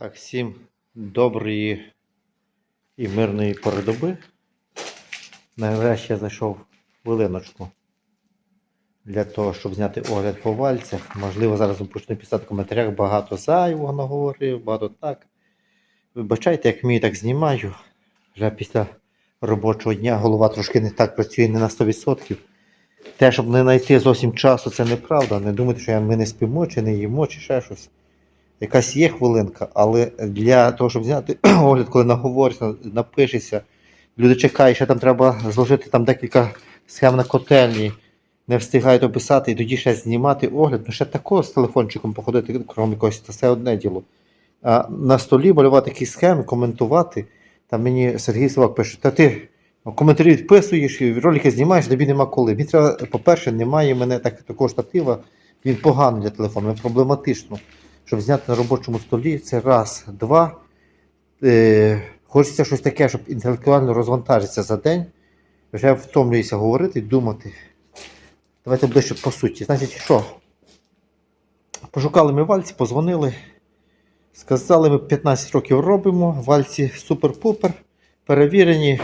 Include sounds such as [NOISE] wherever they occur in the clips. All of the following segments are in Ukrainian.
Так, всім доброї і мирної передоби. Нарешті я знайшов хвилиночку для того, щоб зняти огляд по вальцях. Можливо, зараз почну писати в коментарях багато зайвого наговорив, багато так. Вибачайте, як вмію, так знімаю. Вже після робочого дня голова трошки не так працює не на 100%. Те, щоб не знайти зовсім часу, це неправда. Не думайте, що ми не спимо, чи не їмо, чи ще щось. Якась є хвилинка, але для того, щоб зняти [CLEARS THROAT] огляд, коли наговоришся, напишешся, люди чекають, що там треба зложити там декілька схем на котельні, не встигають описати, і тоді ще знімати огляд. Ну ще такого з телефончиком походити, крім якогось, це все одне діло. А на столі малювати якісь схеми, коментувати. Там мені Сергій Сивак пише, та ти коментарі відписуєш, ролики знімаєш, тобі нема коли. Мені треба, по-перше, немає мене так, такого штатива, він поганий для телефону, проблематично щоб зняти на робочому столі, це раз, два. Е, хочеться щось таке, щоб інтелектуально розвантажитися за день. Вже втомлююся говорити, думати. Давайте ближче по суті. Значить, що? Пошукали ми вальці, позвонили. Сказали, ми 15 років робимо. Вальці супер-пупер, перевірені.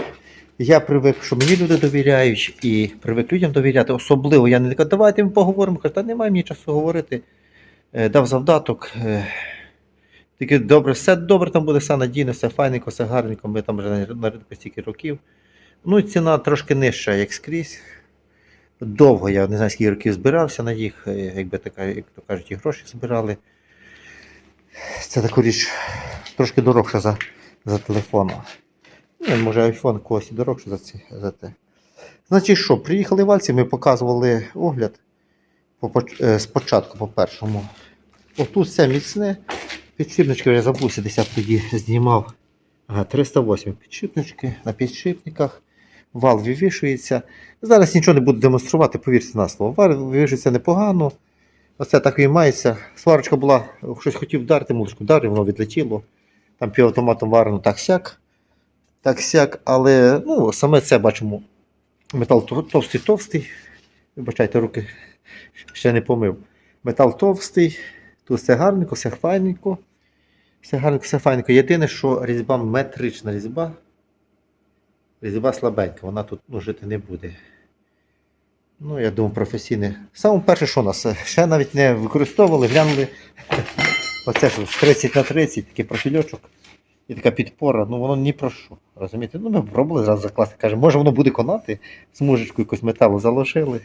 Я привик, що мені люди довіряють, і привик людям довіряти. Особливо я не кажу, давайте ми поговоримо. Кажу, та немає мені часу говорити. Е, дав завдаток. е, Тільки добре, все добре там буде, все надійно, все файненько, все гарненько. Ми там вже на, ринку стільки років. Ну і ціна трошки нижча, як скрізь. Довго я не знаю, скільки років збирався на їх, е, якби така, як то кажуть, і гроші збирали. Це таку річ трошки дорогша за, за телефон. Ну, може, айфон когось і дорогше за, ці, за те. Значить, що, приїхали вальці, ми показували огляд спочатку по першому. Отут все міцне. Підшипнички я забувся, десь я тоді знімав. Ага, 308 підшипнички на підшипниках. Вал вивішується. Зараз нічого не буду демонструвати, повірте на слово. Вал вивішується непогано. Оце так і. Сварочка була, щось хотів вдарити, мулочку вдарив, воно відлетіло. Там півавтоматом варено так сяк. Так сяк, але ну, саме це бачимо. Метал товстий товстий. Вибачайте, руки ще не помив. Метал товстий, тут все гарненько, все файненько. Все гарненько, все файненько. Єдине, що різьба метрична різьба. Різьба слабенька, вона тут ну, жити не буде. Ну, я думаю, професійне. Саме перше, що у нас ще навіть не використовували, глянули. [LAUGHS] Оце ж 30 на 30, такий профільочок. І така підпора, ну воно ні про що. Розумієте? Ну, ми пробували зразу закласти. Каже, може воно буде конати, смужечку якусь металу заложили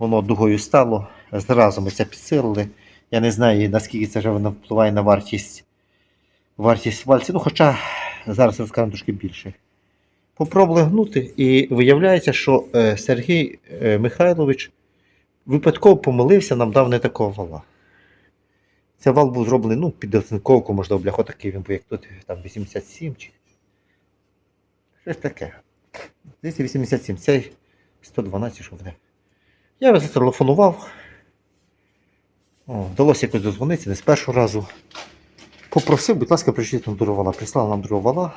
воно дугою стало. Зразу ми це підсилили. Я не знаю, наскільки це вже воно впливає на вартість вартість вальців. Ну, хоча зараз розкажемо трошки більше. Попробували гнути, і виявляється, що е, Сергій е, Михайлович випадково помилився, нам дав не такого вала. Цей вал був зроблений ну, під оцинковку, можливо, бляхо такий він був, як тут там 87 чи. Щось таке. Десь 87, цей 112, що буде. Я зателефонував. Вдалося якось дозвонитися, не з першого разу. Попросив, будь ласка, пришліть нам дурувала. Прислали нам дурувала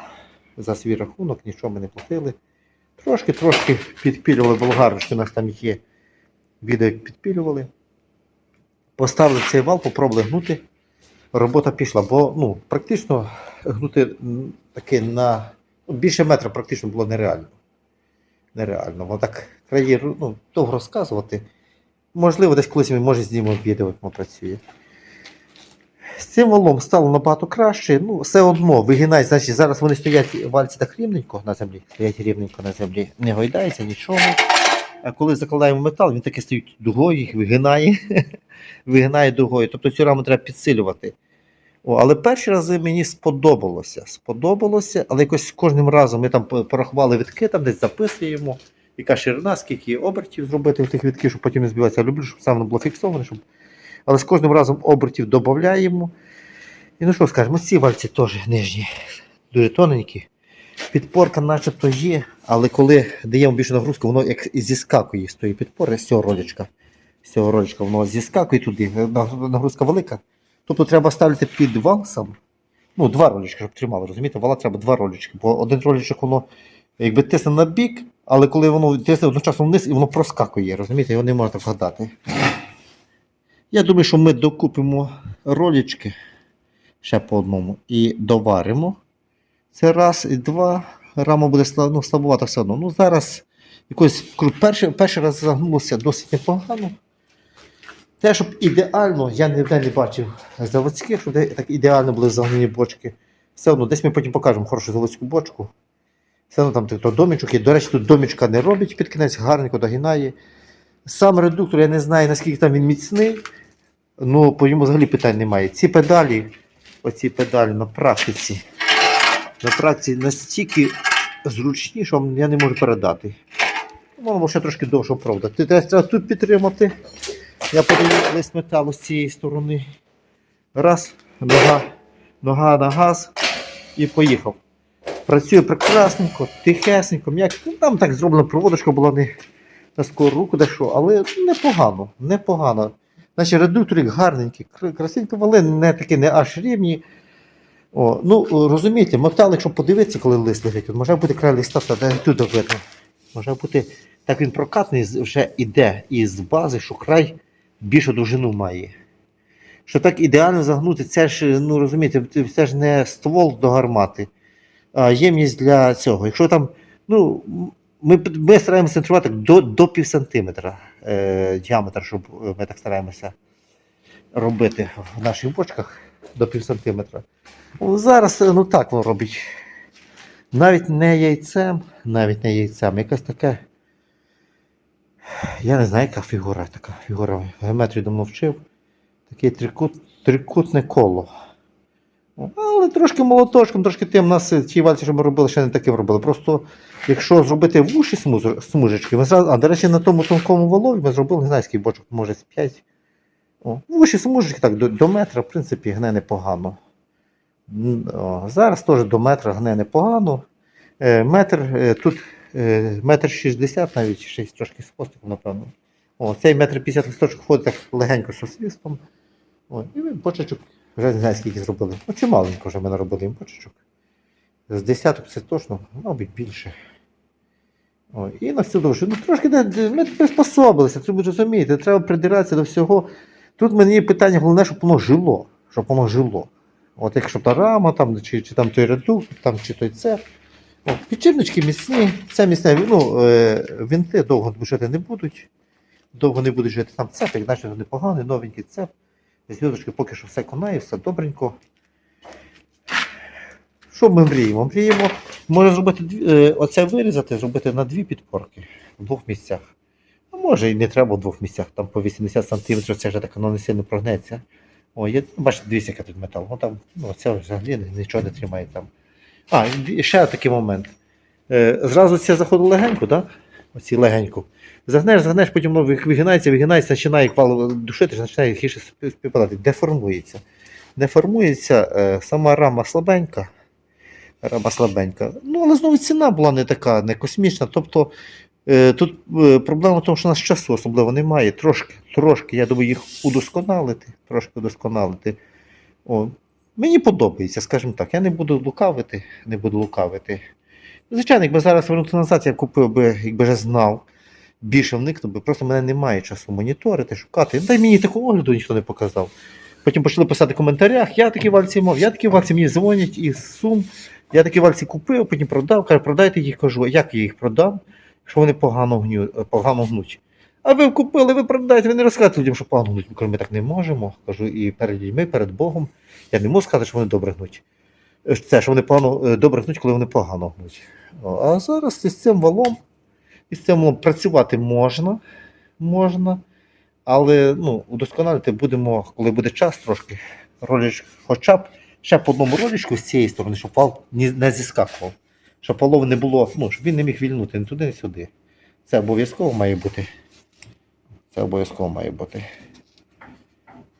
за свій рахунок, нічого ми не платили. Трошки-трошки підпілювали болгару, що у нас там є. Відео підпілювали. Поставили цей вал, попробували гнути. Робота пішла, бо ну, практично гнути таки на більше метра практично було нереально нереально. Воно так краї ну, довго розказувати. Можливо, десь колись ми може знімемо відео, як воно працює. З цим валом стало набагато краще. Ну, все одно вигинай, значить, зараз вони стоять вальці так рівненько на землі, стоять рівненько на землі, не гойдається нічого. А коли закладаємо метал, він таки стоїть дугою, їх вигинає, [LAUGHS] вигинає дугою. Тобто цю раму треба підсилювати. Але перші рази мені сподобалося. Сподобалося, але якось кожним разом ми там порахували витки, там десь записуємо, яка ширина, скільки обертів зробити в тих витків, щоб потім не збиватися. Я люблю, щоб саме воно було фіксоване. Щоб... Але з кожним разом обертів додаємо. І ну що скажемо, ці вальці теж нижні, дуже тоненькі. Підпорка начебто є, але коли даємо більше нагрузку, воно як зіскакує з тої підпори, з цього роличка. З цього роличка воно зіскакує туди, нагрузка велика. Тобто треба ставити під вал. Ну, два ролички, щоб тримало, розумієте? Вала треба два ролички. Бо один роличок воно якби тисне на бік, але коли воно тисне одночасно вниз і воно проскакує, розумієте, його не можна вгадати. Я думаю, що ми докупимо ролички. ще по одному. І доваримо. Це раз і два. Рама буде ну, слабувата все одно. Ну, зараз якось перший, перший раз загнулося досить непогано. Те, щоб ідеально, я ніде не бачив заводських, щоб так ідеально були загнені бочки. Все одно, десь ми потім покажемо хорошу заводську бочку. Все одно там то домічок є. До речі, тут домічка не робить під кінець, гарненько догинає. Сам редуктор, я не знаю, наскільки там він міцний, ну по йому взагалі питань немає. Ці педалі, оці педалі на практиці, на практиці настільки зручні, що я не можу передати. Воно ще трошки довше правда. Ти треба тут підтримати. Я подаю лист металу з цієї сторони. Раз, нога, нога на газ і поїхав. Працює прекрасненько, тихесенько, м'яко. Там так зроблена проводочка була не на скору руку, де що, але непогано, непогано. Наші редуктори гарненькі, кр- але не такі не аж рівні. О, ну, розумієте, метал, якщо подивитися, коли лист лежить, от може бути край листа, та тут видно. Може бути, так він прокатний вже іде із бази, що край більшу довжину має. Що так ідеально загнути, це ж, ну розумієте, це ж не ствол до гармати, а ємність для цього. Якщо там, ну, ми, ми стараємося центрувати до, до пів сантиметра е, діаметр, щоб ми так стараємося робити в наших бочках до пів сантиметра. Зараз ну так воно робить. Навіть не яйцем, навіть не яйцем, якась таке. Я не знаю, яка фігура така. Фігура геометрію давно вчив. Таке трикут, трикутне коло. Але трошки молоточком, трошки тим. У нас ті вальці, що ми робили, ще не таким робили. Просто якщо зробити вуші смужечки, ми зразу, а до речі, на тому тонкому волові ми зробили, не бочок, може з 5. О, вуші смужечки так, до, до метра, в принципі, гне непогано. О, зараз теж до метра гне непогано. Е, метр, е, тут метр шістдесят навіть, ще трошки з хвостиком, напевно. О, цей метр п'ятдесят листочок ходить так легенько з свистом. О, і ми бочечок вже не знаю, скільки зробили. Ну, чималенько вже ми наробили їм бочечок. З десяток це точно, мабуть, більше. О, і на всю довжину. Ну, трошки ми приспособилися, треба розуміти, треба придиратися до всього. Тут мені питання головне, щоб воно жило. Щоб воно жило. От якщо та рама, там, чи, чи там той редуктор, там, чи той цеп. О, підшипнички міцні, це міцне, ну, е, вінти довго жити не будуть. Довго не будуть жити. Там цеп, як наче непоганий, новенький цеп. Зв'язочки поки що все конає, все добренько. Що ми мріємо? Мріємо, може зробити е, оце вирізати, зробити на дві підпорки в двох місцях. А може і не треба в двох місцях, там по 80 см, це вже так воно не сильно прогнеться. О, є, бачите, дивіться, який тут метал. Ну, там, ну, це взагалі нічого не тримає там. А, ще такий момент. Е, зразу це заходить легенько, так? Оці легенько. Загнеш, загнеш, потім воно вигинається, вигинається, починає квал душити, починає спі- співпадати. Деформується. Деформується, е, сама рама слабенька. Рама слабенька. Ну, але знову ціна була не така, не космічна. Тобто е, тут проблема в тому, що у нас часу особливо немає. Трошки, трошки, я думаю, їх удосконалити. Трошки удосконалити. О, мені подобається, скажімо так. Я не буду лукавити, не буду лукавити. Звичайно, якби зараз вернути назад, я купив би, якби вже знав, більше вникнув би, просто мене немає часу моніторити, шукати. Дай мені такого огляду ніхто не показав. Потім почали писати в коментарях, я такі вальці мав, я такі вальці мені дзвонять із сум. Я такі вальці купив, потім продав, каже, продайте їх, кажу, як я їх продам, якщо вони погано гнуть. А ви купили, ви продаєте, ви не розказуєте людям, що погано гнуть. Ми так не можемо. Кажу, і перед людьми, перед Богом. Я не можу сказати, що вони добре гнуть. Е, Це, що вони погано, е, добре гнуть, коли вони погано гнуть. А зараз із цим валом, із цим валом працювати можна, можна, але ну, удосконалити будемо, коли буде час трошки, роліч, хоча б ще по одному ролічку з цієї сторони, щоб вал не зіскакував. Щоб валов не було, ну, щоб він не міг вільнути ні туди, ні сюди. Це обов'язково має бути. Це обов'язково має бути.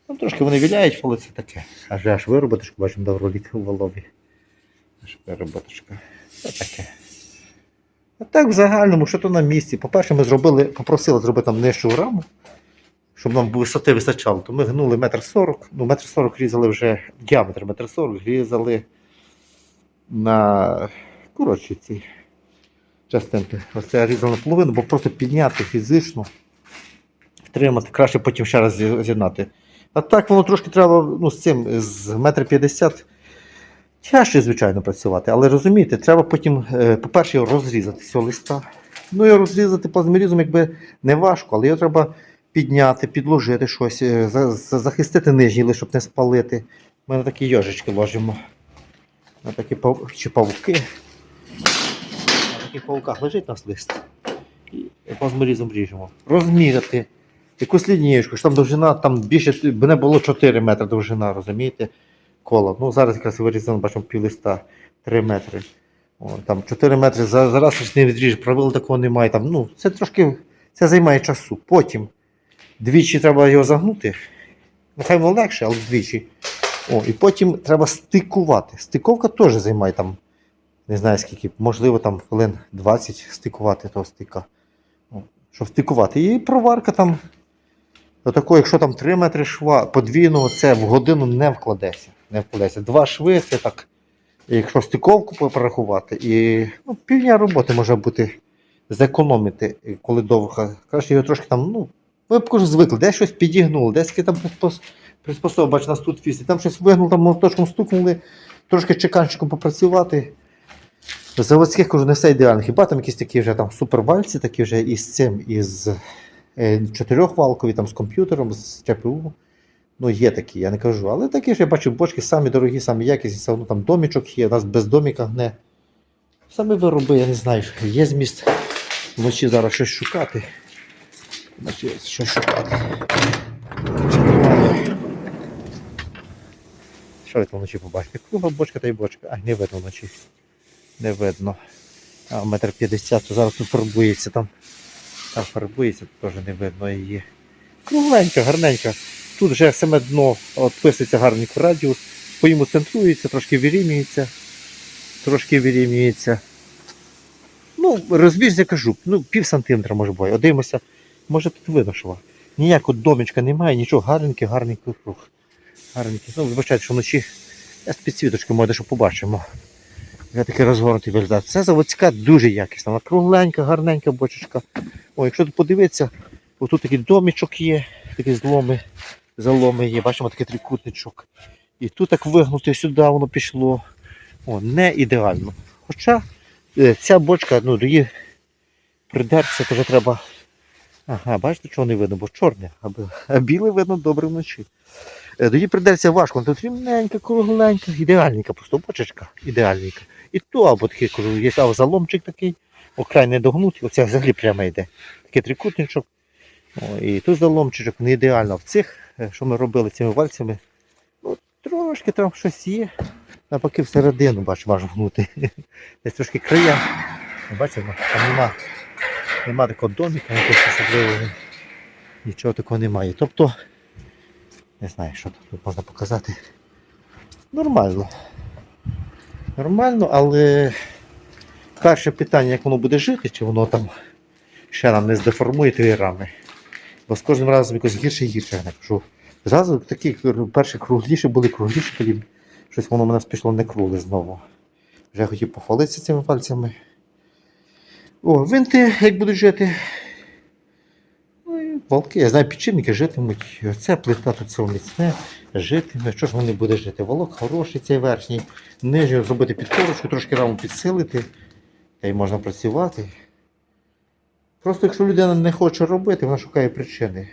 Ну, трошки вони віляють, але це таке. Аж аж вироботочку, бачимо, дав ролик у валові. Аж вироботочка. Це таке. А так в загальному, що то на місці. По-перше, ми зробили, попросили зробити там нижчу раму, щоб нам висоти вистачало. То ми гнули метр сорок, ну метр сорок різали вже діаметр метр сорок, різали на коротше ці частинки. Оце я різав наполовину, бо просто підняти фізично, втримати, краще потім ще раз з'єднати. А так воно трошки треба ну, з цим, з метр п'ятдесят. Тяжче, звичайно, працювати, але розумієте, треба потім, е, по-перше, його розрізати з цього листа. Ну, його розрізати плазморізом якби не важко, але його треба підняти, підложити щось, е, за- за- захистити нижній лист, щоб не спалити. Ми на такі йожички ложимо. На такі пав... чи павуки. На таких павуках лежить у нас лист. І плазморізом ріжемо. Розміряти. Якусь лінієчку, що там довжина, там більше, мене було 4 метри довжина, розумієте? Кола. Ну зараз якраз вирізано, бачимо пів листа 3 метри. О, там 4 метри зараз не відріж, правил такого немає. Там, ну, це трошки це займає часу. Потім двічі треба його загнути. Нехай воно легше, але двічі. О, і потім треба стикувати. Стиковка теж займає там, не знаю скільки, можливо, там хвилин 20 стикувати того стика. Щоб стикувати. І проварка там. Отако, якщо там 3 метри шва подвійного, це в годину не вкладеться. Не вкладеться. Два шви це так. Якщо стиковку порахувати, і ну, півдня роботи може бути зекономити, коли довго. Краще його трошки там, ну, ви б кожен звикли, десь щось підігнули, десь там приспос... бач, нас тут фісі, там щось вигнули, там молоточком стукнули, трошки чеканчиком попрацювати. Заводських кажу, не все ідеально. Хіба там якісь такі вже там супервальці, такі вже із цим, із чотирьохвалкові, там з комп'ютером, з ЧПУ. Ну, є такі, я не кажу. Але такі ж я бачу, бочки самі дорогі, самі якісні, все одно там домічок є, у нас без доміка гне. Самі вироби, я не знаю, є зміст вночі зараз щось шукати. Вночі щось шукати. Що ви там вночі побачите? Кругла бочка та й бочка. А, не видно вночі. Не видно. А метр п'ятдесят, зараз тут фарбується там. Там фарбується, теж не видно її. Кругленька, гарненька. Тут вже саме дно відписується гарний радіус, по йому центрується, трошки вирівнюється, трошки вирівнюється. Ну, розбіжся я кажу, ну, пів сантиметра може бути. Дивимося, може тут видно, ніякого домічка немає, нічого гарненький, гарненький круг. Гарненький. Ну, вибачайте, що вночі я з підсвіточкою може, що побачимо. Я такий розгорнутий виглядає. Це заводська дуже якісна. Вона кругленька, гарненька бочечка. О, якщо тут подивитися, отут такий домічок є, такі зломи, заломи є. Бачимо такий трикутничок. І тут так вигнути сюди воно пішло. О, не ідеально. Хоча е, ця бочка, ну, до її придерся, то вже треба. Ага, бачите, чого не видно, бо чорне, а, біле видно добре вночі. Е, До її придерся важко, тут рівненька, кругленька, ідеальненька, просто бочечка, ідеальненька. І то, або такий, кажу, є або заломчик такий, окрай не догнутий, оце взагалі прямо йде. Такий трикутничок. О, і тут заломчичок не ідеально. В цих, е, що ми робили цими вальцями, ну, трошки там щось є. Навпаки всередину, бач, важко гнути. [LAUGHS] Десь трошки края. Бачимо, там нема, нема такого доміка, якогось особливого. Нічого такого немає. Тобто, не знаю, що тут можна показати. Нормально. Нормально, але перше питання, як воно буде жити, чи воно там ще нам не здеформує тої рами. Бо з кожним разом якось гірше і гірше, я кажу. Зразу такі перші кругліші були кругліші, тоді щось воно в мене пішло не кругле знову. Вже хотів похвалитися цими пальцями. О, винти, як будуть жити. Ну я знаю, підшипники житимуть. Оце плита тут цього міцне, житиме. Що ж вони буде жити? Волок хороший цей верхній. Нижню зробити підкорочку, трошки раму підсилити, та й можна працювати. Просто якщо людина не хоче робити, вона шукає причини.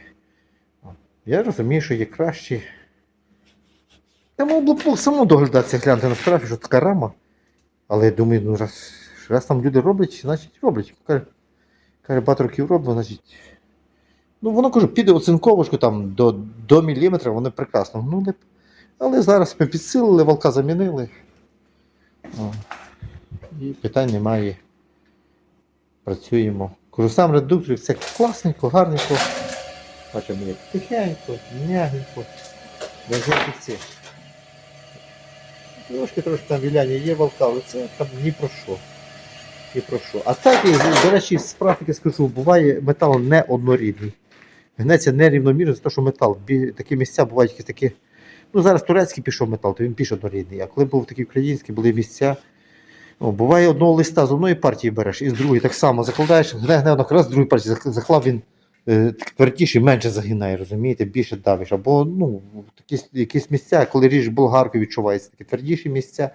Я розумію, що є кращі. Мав би було само доглядатися, глянути на фотографію, що така рама. Але я думаю, ну раз, раз там люди роблять, значить роблять. Каже, багато років роблю, значить. Ну, воно кажу, піде оцинковочку там до, до міліметра, вони прекрасно гнули. Але зараз ми підсилили, волка замінили. О. І питань немає. Працюємо. Кажу, сам редуктор, все класненько, гарненько. Бачимо, як тихенько, м'ягенько. Трошки трошки там віляння є волка, але це там ні про що. Ні про що. А так, до речі, з практики скажу, буває метал не однорідний. Гнеться нерівномірно, за те, що метал. Такі місця бувають якісь такі. Ну, зараз турецький пішов метал, то він більш однорідний. А коли був такий український, були місця. Ну, буває одного листа з одної партії береш і з другої так само закладаєш, гне, гне, одного раз з другої партії зак- заклав він е, твердіший менше загинає, розумієте, більше давиш. Або ну, якісь, якісь місця, коли ріж болгарку, відчувається такі твердіші місця,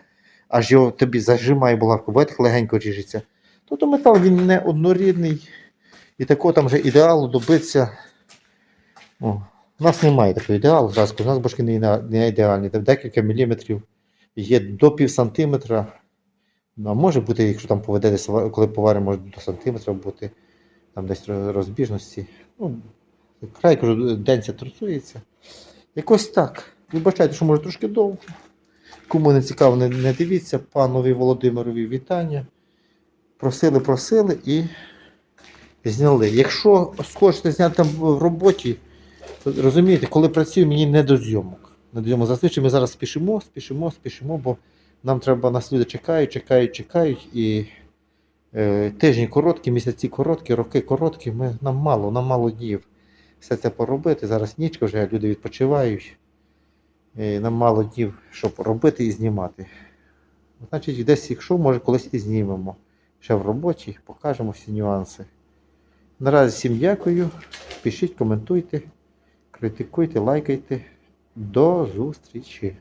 аж його тобі зажимає болгарку, бо так легенько ріжеться. Тобто метал він не однорідний. І такого там вже ідеалу добитися. О, у нас немає такого ідеалу, зразу, у нас башки не, ідеальні, там декілька міліметрів є до пів сантиметра. Ну, а може бути, якщо там поведеться, коли поваримо, може до сантиметра бути там десь розбіжності. Ну, край кажу, день це торцується. Якось так. Вибачайте, що може трошки довго. Кому не цікаво, не, не дивіться, панові Володимирові вітання. Просили, просили і зняли. Якщо схочете зняти там в роботі, розумієте, коли працюю, мені не до зйомок. Не до зйомок. Зазвичай ми зараз спішимо, спішимо, спішимо, бо нам треба, нас люди чекають, чекають, чекають. І е, тижні короткі, місяці короткі, роки короткі. Ми, нам мало, нам мало днів все це поробити. Зараз нічка вже, люди відпочивають. І нам мало днів, щоб робити і знімати. Значить, десь, якщо, може, колись і знімемо. Ще в роботі, покажемо всі нюанси. Наразі всім дякую. Пишіть, коментуйте, критикуйте, лайкайте. До зустрічі!